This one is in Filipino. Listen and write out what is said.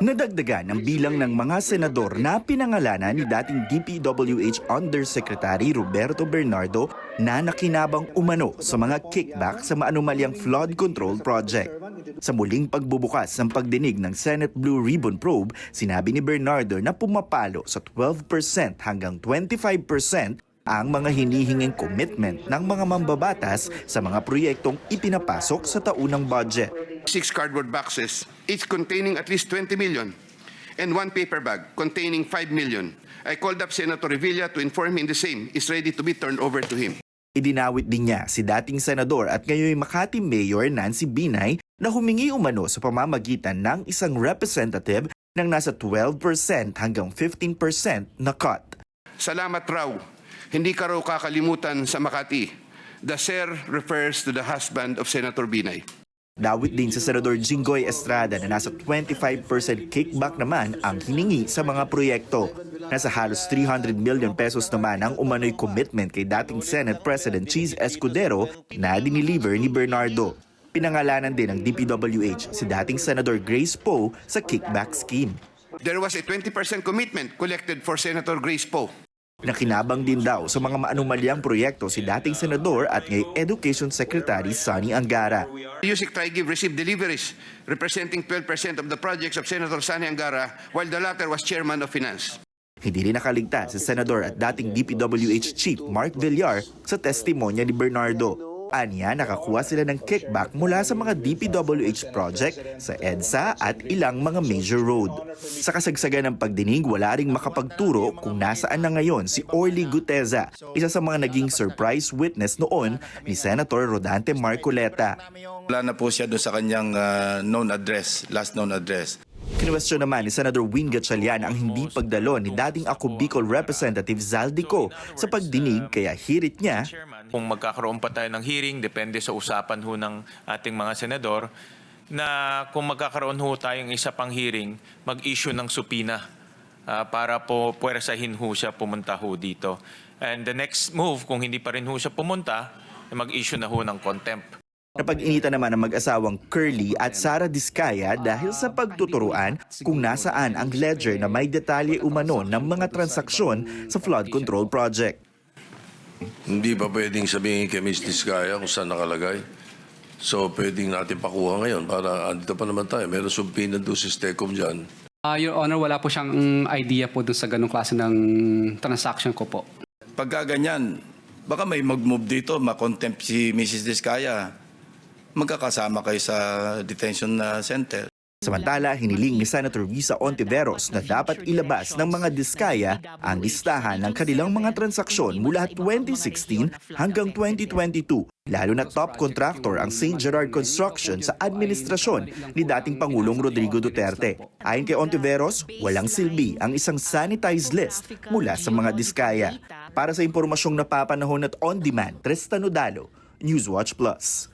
Nadagdagan ang bilang ng mga senador na pinangalanan ni dating DPWH Undersecretary Roberto Bernardo na nakinabang umano sa mga kickback sa maanumalyang flood control project. Sa muling pagbubukas ng pagdinig ng Senate Blue Ribbon Probe, sinabi ni Bernardo na pumapalo sa 12% hanggang 25% ang mga hinihinging commitment ng mga mambabatas sa mga proyektong ipinapasok sa taunang budget. Six cardboard boxes, each containing at least 20 million, and one paper bag containing 5 million. I called up Senator Revilla to inform him the same is ready to be turned over to him. Idinawit din niya si dating senador at ngayon Makati Mayor Nancy Binay na humingi umano sa pamamagitan ng isang representative ng nasa 12% hanggang 15% na cut. Salamat raw. Hindi ka raw kakalimutan sa Makati. The sir refers to the husband of Senator Binay. Dawit din sa Senador Jinggoy Estrada na nasa 25% kickback naman ang hiningi sa mga proyekto. Nasa halos 300 million pesos naman ang umano'y commitment kay dating Senate President Cheese Escudero na diniliver ni Bernardo. Pinangalanan din ng DPWH si dating Senador Grace Poe sa kickback scheme. There was a 20% commitment collected for Senator Grace Poe. Nakinabang din daw sa mga maanumalyang proyekto si dating senador at ngay Education Secretary Sonny Angara. Yusik Trigive received deliveries representing 12% of the projects of Senator Sani Angara while the latter was chairman of finance. Hindi rin nakaligtas si senador at dating DPWH Chief Mark Villar sa testimonya ni Bernardo. Anya, nakakuha sila ng kickback mula sa mga DPWH project sa EDSA at ilang mga major road. Sa kasagsagan ng pagdinig, wala ring makapagturo kung nasaan na ngayon si Orly Guteza, isa sa mga naging surprise witness noon ni Senator Rodante Marcoleta. Wala na po siya doon sa kanyang ah, known address, last known address. Kinwestiyon naman ni Senator Win Gatchalian ang hindi pagdalo ni dating ako Bicol Representative Zaldico sa pagdinig kaya hirit niya Kung magkakaroon pa tayo ng hearing, depende sa usapan ho ng ating mga senador, na kung magkakaroon ho tayong isa pang hearing, mag-issue ng supina ah, para po puwersahin ho siya pumunta ho dito. And the next move, kung hindi pa rin ho siya pumunta, mag-issue na ho ng contempt. Napag-initan naman ang mag-asawang Curly at Sara Diskaya dahil sa pagtuturuan kung nasaan ang ledger na may detalye umano ng mga transaksyon sa flood control project. Hindi pa pwedeng sabihin kay Ms. Diskaya kung saan nakalagay. So, pwedeng natin pakuha ngayon para andito pa naman tayo. Meron subpoena doon si Stecom dyan. Ah, Your Honor, wala po siyang idea po dun sa ganong klase ng transaction ko po. Pagka ganyan, baka may mag-move dito, makontempt si Mrs. Diskaya. Magkakasama kayo sa detention na center. Samantala, hiniling ni Senator Risa Ontiveros na dapat ilabas ng mga diskaya ang listahan ng kanilang mga transaksyon mula 2016 hanggang 2022, lalo na top contractor ang St. Gerard Construction sa administrasyon ni dating Pangulong Rodrigo Duterte. Ayon kay Ontiveros, walang silbi ang isang sanitized list mula sa mga diskaya. Para sa impormasyong napapanahon at on-demand, Tristan Odalo, Newswatch Plus.